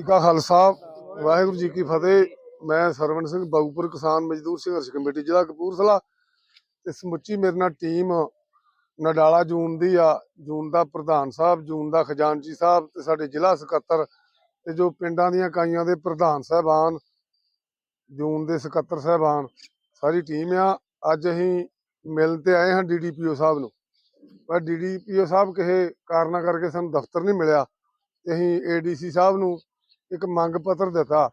ਜੀ ਕਾ ਖਾਲਸਾ, ਵਾਹਿਗੁਰੂ ਜੀ ਕੀ ਫਤਿਹ। ਮੈਂ ਸਰਵਣ ਸਿੰਘ ਬਾਗੂਪੁਰ ਕਿਸਾਨ ਮਜ਼ਦੂਰ ਸੰਘਰਸ਼ ਕਮੇਟੀ, ਜ਼ਿਲ੍ਹਾ ਕਪੂਰਥਲਾ। ਤੇ ਸਮੁੱਚੀ ਮੇਰੇ ਨਾਲ ਟੀਮ ਨਡਾਲਾ ਜੂਨ ਦੀ ਆ। ਜੂਨ ਦਾ ਪ੍ਰਧਾਨ ਸਾਹਿਬ, ਜੂਨ ਦਾ ਖਜ਼ਾਨਚੀ ਸਾਹਿਬ ਤੇ ਸਾਡੇ ਜ਼ਿਲ੍ਹਾ ਸਕੱਤਰ ਤੇ ਜੋ ਪਿੰਡਾਂ ਦੀਆਂ ਇਕਾਈਆਂ ਦੇ ਪ੍ਰਧਾਨ ਸਾਹਿਬਾਨ, ਜੂਨ ਦੇ ਸਕੱਤਰ ਸਾਹਿਬਾਨ, ਸਾਰੀ ਟੀਮ ਆ। ਅੱਜ ਅਸੀਂ ਮਿਲਣ ਤੇ ਆਏ ਹਾਂ ਡੀਡੀਪੀਓ ਸਾਹਿਬ ਨੂੰ। ਪਰ ਡੀਡੀਪੀਓ ਸਾਹਿਬ ਕਿਸੇ ਕਾਰਨਾਂ ਕਰਕੇ ਸਾਨੂੰ ਦਫ਼ਤਰ ਨਹੀਂ ਮਿਲਿਆ। ਤੇ ਅਸੀਂ ਏਡੀਸੀ ਸਾਹਿਬ ਨੂੰ ਇੱਕ ਮੰਗ ਪੱਤਰ ਦਿੱਤਾ,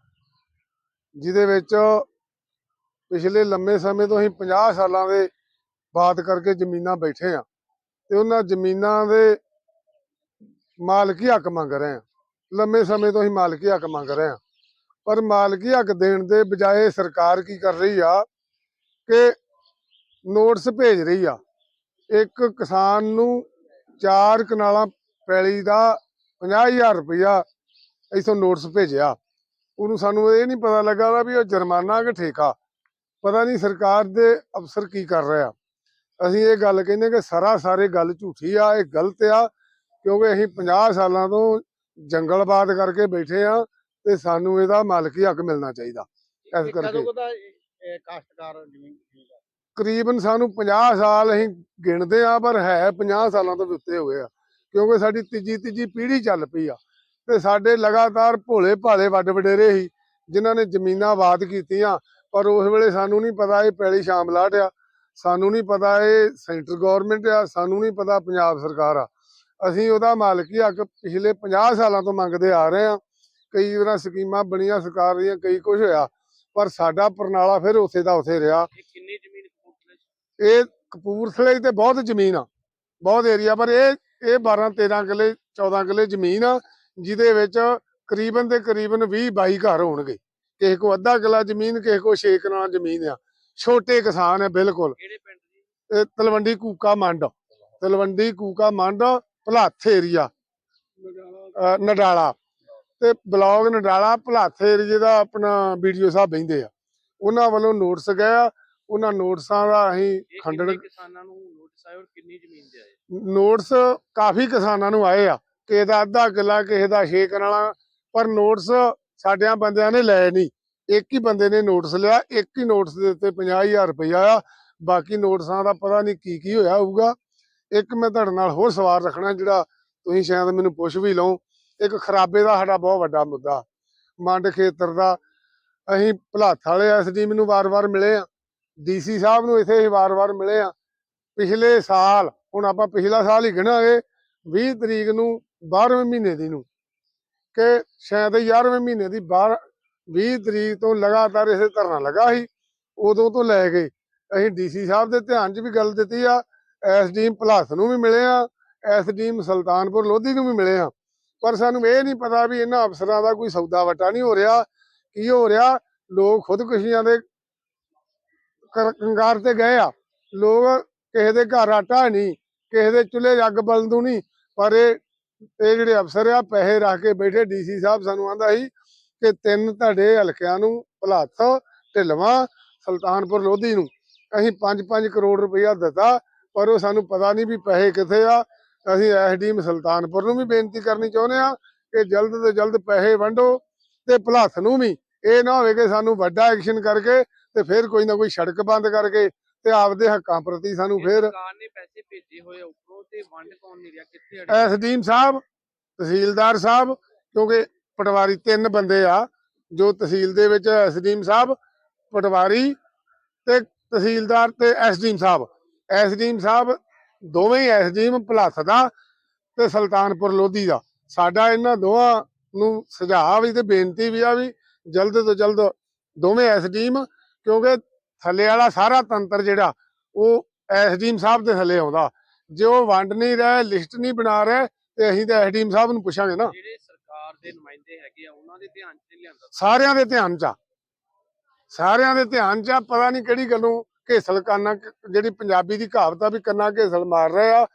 ਜਿਹਦੇ ਵਿੱਚ ਪਿਛਲੇ ਲੰਮੇ ਸਮੇਂ ਤੋਂ ਅਸੀਂ 50 ਸਾਲਾਂ ਦੇ ਬਾਤ ਕਰਕੇ ਜ਼ਮੀਨਾਂ ਬੈਠੇ ਆ ਤੇ ਉਹਨਾਂ ਜ਼ਮੀਨਾਂ ਦੇ ਮਾਲਕੀ ਹੱਕ ਮੰਗ ਰਹੇ ਆ ਲੰਮੇ ਸਮੇਂ ਤੋਂ ਅਸੀਂ ਮਾਲਕੀ ਹੱਕ ਮੰਗ ਰਹੇ ਆ ਪਰ ਮਾਲਕੀ ਹੱਕ ਦੇਣ ਦੇ ਬਜਾਏ ਸਰਕਾਰ ਕੀ ਕਰ ਰਹੀ ਆ ਕਿ ਨੋਟਿਸ ਭੇਜ ਰਹੀ ਆ। ਇੱਕ ਕਿਸਾਨ ਨੂੰ ਚਾਰ ਕਨਾਲਾਂ ਪੈਲੀ ਦਾ 50000 ਰੁਪਇਆ ਇਥੋਂ ਨੋਟਿਸ ਭੇਜਿਆ। ਉਹਨੂੰ ਸਾਨੂੰ ਇਹ ਨਹੀਂ ਪਤਾ ਲੱਗਾ ਵਾ ਵੀ ਉਹ ਜੁਰਮਾਨਾ ਕਿ ਠੇਕਾ। ਪਤਾ ਨਹੀਂ ਸਰਕਾਰ ਦੇ ਅਫਸਰ ਕੀ ਕਰ ਰਹੇ ਅਸੀਂ ਇਹ ਗੱਲ ਕਹਿੰਦੇ ਕਿ ਸਰਾ ਸਾਰੇ ਗੱਲ ਝੂਠੀ ਆ ਇਹ ਗਲਤ ਆ ਕਿਉਂਕਿ ਅਸੀਂ 50 ਸਾਲਾਂ ਤੋਂ ਜੰਗਲਬਾਦ ਕਰਕੇ ਬੈਠੇ ਆ ਤੇ ਸਾਨੂੰ ਇਹਦਾ ਮਾਲਕੀ ਹੱਕ ਮਿਲਣਾ ਚਾਹੀਦਾ। ਇਸ ਕਰਕੇ ਕਾਸ਼ਤਕਾਰ ਜ਼ਮੀਨ ਤਕਰੀਬਨ ਸਾਨੂੰ 50 ਸਾਲ ਅਸੀਂ ਗਿਣਦੇ ਆ ਪਰ ਹੈ 50 ਸਾਲਾਂ ਤੋਂ ਉੱਤੇ ਹੋ ਗਏ ਆ। ਕਿਉਂਕਿ ਸਾਡੀ ਤੀਜੀ ਤੀਜੀ ਪੀੜ੍ਹੀ ਚੱਲ ਪਈ ਆ। ਤੇ ਸਾਡੇ ਲਗਾਤਾਰ ਭੋਲੇ ਭਾਲੇ ਵੱਡ ਵਡੇਰੇ ਸੀ ਜਿਨ੍ਹਾਂ ਨੇ ਜ਼ਮੀਨਾਂ ਆਬਾਦ ਕੀਤੀਆਂ ਪਰ ਉਸ ਵੇਲੇ ਸਾਨੂੰ ਨਹੀਂ ਪਤਾ ਇਹ ਪੈਲੀ ਸ਼ਾਮਲਾਟ ਆ ਸਾਨੂੰ ਨਹੀਂ ਪਤਾ ਇਹ ਸੈਂਟਰ ਗਵਰਨਮੈਂਟ ਆ ਸਾਨੂੰ ਨਹੀਂ ਪਤਾ ਪੰਜਾਬ ਸਰਕਾਰ ਆ। ਅਸੀਂ ਉਹਦਾ ਮਾਲਕੀ ਹੱਕ ਪਿਛਲੇ 50 ਸਾਲਾਂ ਤੋਂ ਮੰਗਦੇ ਆ ਰਹੇ ਆ। ਕਈ ਵਾਰ ਸਕੀਮਾਂ ਬਣੀਆਂ ਸਰਕਾਰ ਦੀਆਂ ਕਈ ਕੁਝ ਹੋਇਆ ਪਰ ਸਾਡਾ ਪਰਨਾਲਾ ਫਿਰ ਉੱਥੇ ਦਾ ਉੱਥੇ ਰਿਹਾ। ਇਹ ਕਿੰਨੀ ਜ਼ਮੀਨ ਕਪੂਰਥਲੇ ਇਹ ਕਪੂਰਥਲੇ ਤੇ ਬਹੁਤ ਜ਼ਮੀਨ ਆ ਬਹੁਤ ਏਰੀਆ ਪਰ ਇਹ ਇਹ 12 13 ਕਿੱਲੇ 14 ਕਿੱਲੇ ਜ਼ਮੀਨ ਆ। ਜਿਹਦੇ ਵਿੱਚ ਕਰੀਬਨ ਤੇ ਕਰੀਬਨ 20 22 ਘਰ ਹੋਣਗੇ। ਕਿਸੇ ਕੋ ਅੱਧਾ ਕਿੱਲਾ ਜ਼ਮੀਨ ਕਿਸੇ ਕੋ 6 ਕਨਾਲ ਜ਼ਮੀਨ ਆ। ਛੋਟੇ ਕਿਸਾਨ ਆ ਬਿਲਕੁਲ। ਕਿਹੜੇ ਪਿੰਡ ਦੀ ਤਲਵੰਡੀ ਕੂਕਾ ਮੰਡ। ਤਲਵੰਡੀ ਕੂਕਾ ਮੰਡ ਭਲਾਥ ਏਰੀਆ। ਨਡਾਲਾ। ਤੇ ਬਲੌਗ ਨਡਾਲਾ ਭਲਾਥ ਏਰੀਏ ਦਾ ਆਪਣਾ ਵੀਡੀਓ ਸਾਹਿਬ ਬਹਿੰਦੇ ਆ। ਉਹਨਾਂ ਵੱਲੋਂ ਨੋਟਿਸ ਗਏ ਆ। ਉਹਨਾਂ ਨੋਟਿਸਾਂ ਦਾ ਅਸੀਂ ਖੰਡਨ ਕਿੰਨੇ ਕਿਸਾਨਾਂ ਨੂੰ ਨੋਟਿਸ ਆਏ ਔਰ ਕਿੰਨੀ ਜ਼ਮੀਨ ਦੇ ਆਏ? ਨੋਟਿਸ ਕਾਫੀ ਕਿਸਾਨਾਂ ਨੂੰ ਆਏ ਆ। ਕਿਸੇ ਦਾ ਅੱਧਾ ਕਿੱਲਾ, ਕਿਸੇ ਦਾ ਛੇ ਕਨਾਲਾਂ, ਪਰ ਨੋਟਿਸ ਸਾਡਿਆਂ ਬੰਦਿਆਂ ਨੇ ਲਏ ਨਹੀਂ ਇੱਕ ਹੀ ਬੰਦੇ ਨੇ ਨੋਟਸ ਲਿਆ, ਇੱਕ ਹੀ ਨੋਟਿਸ ਦੇ ਉੱਤੇ 50000 ਰੁਪਇਆ ਆ ਬਾਕੀ ਨੋਟਿਸਾਂ ਦਾ ਪਤਾ ਨਹੀਂ ਕੀ ਕੀ ਹੋਇਆ ਹੋਊਗਾ। ਇੱਕ ਮੈਂ ਤੁਹਾਡੇ ਨਾਲ ਹੋਰ ਸਵਾਲ ਰੱਖਣਾ ਜਿਹੜਾ ਤੁਸੀਂ ਸ਼ਾਇਦ ਮੈਨੂੰ ਪੁੱਛ ਵੀ ਲਓ। ਇੱਕ ਖਰਾਬੇ ਦਾ ਸਾਡਾ ਬਹੁਤ ਵੱਡਾ ਮੁੱਦਾ। ਮੰਡ ਖੇਤਰ ਦਾ। ਅਸੀਂ ਭਲਾਥ ਵਾਲੇ ਐਸਡੀਐਮ ਮੈਨੂੰ ਵਾਰ-ਵਾਰ ਮਿਲੇ ਆ। ਡੀਸੀ ਸਾਹਿਬ ਨੂੰ ਇੱਥੇ ਹੀ ਵਾਰ-ਵਾਰ ਮਿਲੇ ਆ। ਪਿਛਲੇ ਸਾਲ, ਹੁਣ ਆਪਾਂ ਪਿਛਲਾ ਸਾਲ ਹੀ ਗਿਣਾਂਗੇ। 20 ਤਰੀਕ ਨੂੰ 12ਵੇਂ ਮਹੀਨੇ ਦੀ ਨੂੰ, ਕਿ ਸ਼ਾਇਦ 11ਵੇਂ ਮਹੀਨੇ ਦੀ 12 20 ਤਰੀਕ ਤੋਂ ਲਗਾਤਾਰ ਇਸੇ ਧਰਨਾ ਲੱਗਾ ਸੀ, ਉਦੋਂ ਤੋਂ ਲੈ ਕੇ ਅਸੀਂ ਡੀਸੀ ਸਾਹਿਬ ਦੇ ਧਿਆਨ 'ਚ ਵੀ ਗੱਲ ਦਿੱਤੀ ਆ ਐਸਡੀਐਮ ਭਲਾਸ ਨੂੰ ਵੀ ਮਿਲੇ ਆ ਐਸਡੀਐਮ ਸੁਲਤਾਨਪੁਰ ਲੋਧੀ ਨੂੰ ਵੀ ਮਿਲੇ ਆ। ਪਰ ਸਾਨੂੰ ਇਹ ਨਹੀਂ ਪਤਾ ਵੀ ਇਹਨਾਂ ਅਫਸਰਾਂ ਦਾ ਕੋਈ ਸੌਦਾ ਵਟਾ ਨਹੀਂ ਹੋ ਰਿਹਾ, ਕੀ ਹੋ ਰਿਹਾ, ਲੋਕ ਖੁਦਕੁਸ਼ੀਆਂ ਦੇ ਕੰਗਾਰ ਤੇ ਗਏ ਆ। ਲੋਕ ਕਿਸੇ ਦੇ ਘਰ ਆਟਾ ਨਹੀਂ, ਕਿਸੇ ਦੇ ਚੁੱਲ੍ਹੇ ਅੱਗ ਬਲਦੂ ਨਹੀਂ, ਪਰ ਇਹ ਇਹ ਜਿਹੜੇ ਅਫਸਰ ਆ, ਪੈਸੇ ਰੱਖ ਕੇ ਬੈਠੇ ਡੀਸੀ ਸਾਹਿਬ ਸਾਨੂੰ ਆਂਦਾ ਸੀ ਕਿ ਤਿੰਨ ਤੁਹਾਡੇ ਹਲਕਿਆਂ ਨੂੰ ਭਲਾਥ ਢਿਲਵਾਂ ਸੁਲਤਾਨਪੁਰ ਲੋਧੀ ਨੂੰ। ਅਸੀਂ 5-5 ਕਰੋੜ ਰੁਪਇਆ ਦਿੱਤਾ, ਪਰ ਉਹ ਸਾਨੂੰ ਪਤਾ ਨਹੀਂ ਵੀ ਪੈਸੇ ਕਿੱਥੇ ਆ। ਅਸੀਂ ਐਸਡੀਐਮ ਸੁਲਤਾਨਪੁਰ ਨੂੰ ਵੀ ਬੇਨਤੀ ਕਰਨੀ ਚਾਹੁੰਦੇ ਆ ਕਿ ਜਲਦ ਤੋਂ ਜਲਦ ਪੈਸੇ ਵੰਡੋ ਤੇ ਭਲਾਥ ਨੂੰ ਵੀ। ਇਹ ਨਾ ਹੋਵੇ ਕਿ ਸਾਨੂੰ ਵੱਡਾ ਐਕਸ਼ਨ ਕਰਕੇ ਤੇ ਫਿਰ ਕੋਈ ਨਾ ਕੋਈ ਸੜਕ ਬੰਦ ਕਰਕੇ ਤੇ ਆਪਦੇ ਹੱਕਾਂ ਪ੍ਰਤੀ ਸਾਨੂੰ ਫਿਰ ਸਰਕਾਰ ਨੇ ਪੈਸੇ ਭੇਜੇ ਹੋਏ ਆ ਉੱਪਰੋਂ ਤੇ ਵੰਡ ਕੌਣ ਨਹੀਂ ਰਿਹਾ ਕਿੱਥੇ ਅੜੇ ਐਸਡੀਐਮ ਸਾਹਿਬ ਤਹਿਸੀਲਦਾਰ ਸਾਹਿਬ ਕਿਉਂਕਿ ਪਟਵਾਰੀ ਤਿੰਨ ਬੰਦੇ ਆ ਜੋ ਤਹਿਸੀਲ ਦੇ ਵਿੱਚ ਐਸਡੀਐਮ ਸਾਹਿਬ ਪਟਵਾਰੀ ਤੇ ਤਹਿਸੀਲਦਾਰ ਤੇ ਐਸਡੀਐਮ ਸਾਹਿਬ। ਐਸਡੀਐਮ ਸਾਹਿਬ ਦੋਵੇਂ ਹੀ ਐਸਡੀਐਮ ਭਲੱਥ ਦਾ ਤੇ ਸੁਲਤਾਨਪੁਰ ਲੋਧੀ ਦਾ। ਸਾਡਾ ਇਹਨਾਂ ਦੋਵਾਂ ਨੂੰ ਸੁਝਾਅ ਵੀ ਤੇ ਬੇਨਤੀ ਵੀ ਆ ਵੀ ਜਲਦ ਤੋਂ ਜਲਦ ਦੋਵੇਂ ਐਸਡੀਐਮ ਕਿਉਂਕਿ ਥੱਲੇ ਵਾਲਾ ਸਾਰਾ ਤੰਤਰ ਜਿਹੜਾ ਉਹ ਐਸਡੀਐਮ ਸਾਹਿਬ ਦੇ ਥੱਲੇ ਆਉਂਦਾ। ਜੇ ਉਹ ਵੰਡ ਨਹੀਂ ਰਹੇ ਲਿਸਟ ਨਹੀਂ ਬਣਾ ਰਹੇ ਤੇ ਅਸੀਂ ਤਾਂ ਐਸਡੀਐਮ ਸਾਹਿਬ ਨੂੰ ਪੁੱਛਾਂਗੇ ਨਾ। ਜਿਹੜੇ ਸਰਕਾਰ ਦੇ ਨੁਮਾਇੰਦੇ ਹੈਗੇ ਆ ਉਹਨਾਂ ਦੇ ਧਿਆਨ 'ਚ ਨਹੀਂ ਲਿਆਂਦਾ ਸਾਰਿਆਂ ਦੇ ਧਿਆਨ ਚ ਆ। ਸਾਰਿਆਂ ਦੇ ਧਿਆਨ ਚ ਆ ਪਤਾ ਨਹੀਂ ਕਿਹੜੀ ਗੱਲੋਂ ਘੇਸਲ ਕਰਨਾ ਜਿਹੜੀ ਪੰਜਾਬੀ ਦੀ ਕਹਾਵਤ ਆ ਵੀ ਕੰਨਾ ਘੇਸਲ ਮਾਰ ਰਹੇ ਆ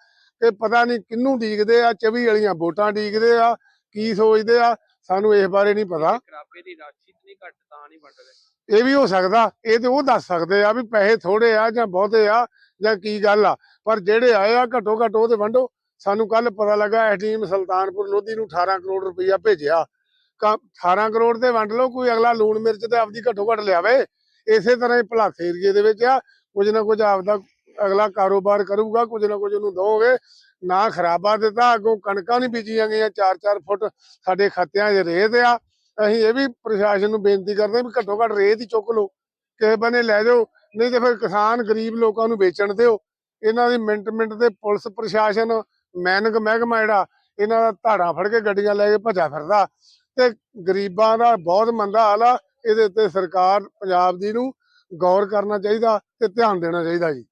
ਤੇ ਪਤਾ ਨਹੀਂ ਕਿੰਨੂੰ ਡੀਕਦੇ ਆ 24 ਵਾਲੀਆਂ ਵੋਟਾਂ ਡੀਕਦੇ ਆ ਕੀ ਸੋਚਦੇ ਆ ਸਾਨੂੰ ਇਸ ਬਾਰੇ ਨਹੀਂ ਪਤਾ। ਖਰਾਬੇ ਦੀ ਰਾਸ਼ੀ ਨਹੀਂ ਘੱਟ ਤਾਂ ਨਹੀਂ ਵੰਡ ਰਹੇ। ਇਹ ਵੀ ਹੋ ਸਕਦਾ, ਇਹ ਤੇ ਉਹ ਦੱਸ ਸਕਦੇ ਆ ਵੀ ਪੈਸੇ ਥੋੜੇ ਆ ਜਾਂ ਬਹੁਤੇ ਆ ਜਾਂ ਕੀ ਗੱਲ ਆ। ਪਰ ਜਿਹੜੇ ਆਏ ਆ ਘੱਟੋ ਘੱਟ ਉਹ ਤੇ ਵੰਡੋ। ਸਾਨੂੰ ਕੱਲ ਪਤਾ ਲੱਗਾ ਐਸਡੀਐਮ ਸੁਲਤਾਨਪੁਰ ਲੋਧੀ ਨੂੰ 18 ਕਰੋੜ ਰੁਪਈਆ ਭੇਜਿਆ। ਕ- 18 ਕਰੋੜ ਤੇ ਵੰਡ ਲਓ, ਕੋਈ ਅਗਲਾ ਲੂਣ ਮਿਰਚ ਤੇ ਆਪਦੀ ਘੱਟੋ ਘੱਟ ਲਿਆਵੇ। ਇਸੇ ਤਰ੍ਹਾਂ ਹੀ ਭਲਾਸ ਏਰੀਏ ਦੇ ਵਿੱਚ ਆ। ਕੁਝ ਨਾ ਕੁਝ ਆਪਦਾ ਅਗਲਾ ਕਾਰੋਬਾਰ ਕਰੂਗਾ, ਕੁਝ ਨਾ ਕੁਝ ਉਹਨੂੰ ਦੋਗੇ ਨਾ ਖਰਾਬਾ ਦਿੱਤਾ, ਅੱਗੋਂ ਕਣਕਾਂ ਨਹੀਂ ਬੀਜੀਆਂ ਗਈਆਂ 4-4 ਫੁੱਟ ਸਾਡੇ ਖਾਤਿਆਂ 'ਚ ਰੇਤ ਆ। ਅਸੀਂ ਇਹ ਵੀ ਪ੍ਰਸ਼ਾਸਨ ਨੂੰ ਬੇਨਤੀ ਕਰਦੇ ਹਾਂ ਵੀ ਘੱਟੋ ਘੱਟ ਰੇਤ ਹੀ ਚੁੱਕ ਲਓ। ਕਿਸੇ ਬੰਨੇ ਲੈ ਜਾਓ, ਨਹੀਂ ਤੇ ਫਿਰ ਕਿਸਾਨ ਗਰੀਬ ਲੋਕਾਂ ਨੂੰ ਵੇਚਣ ਦਿਓ। ਇਹਨਾਂ ਦੀ ਮਿੰਟ ਮਿੰਟ ਤੇ ਪੁਲਿਸ ਪ੍ਰਸ਼ਾਸਨ, ਮੈਨਕ ਮਹਿਕਮਾ ਜਿਹੜਾ, ਇਹਨਾਂ ਦਾ ਧਾੜਾਂ ਫੜ ਕੇ ਗੱਡੀਆਂ ਲੈ ਕੇ ਭੱਜਾ ਫਿਰਦਾ। ਤੇ ਗਰੀਬਾਂ ਦਾ ਬਹੁਤ ਮੰਦਾ ਹਾਲ ਆ। ਇਹਦੇ ਉੱਤੇ ਸਰਕਾਰ ਪੰਜਾਬ ਦੀ ਨੂੰ ਗੌਰ ਕਰਨਾ ਚਾਹੀਦਾ ਤੇ ਧਿਆਨ ਦੇਣਾ ਚਾਹੀਦਾ ਜੀ।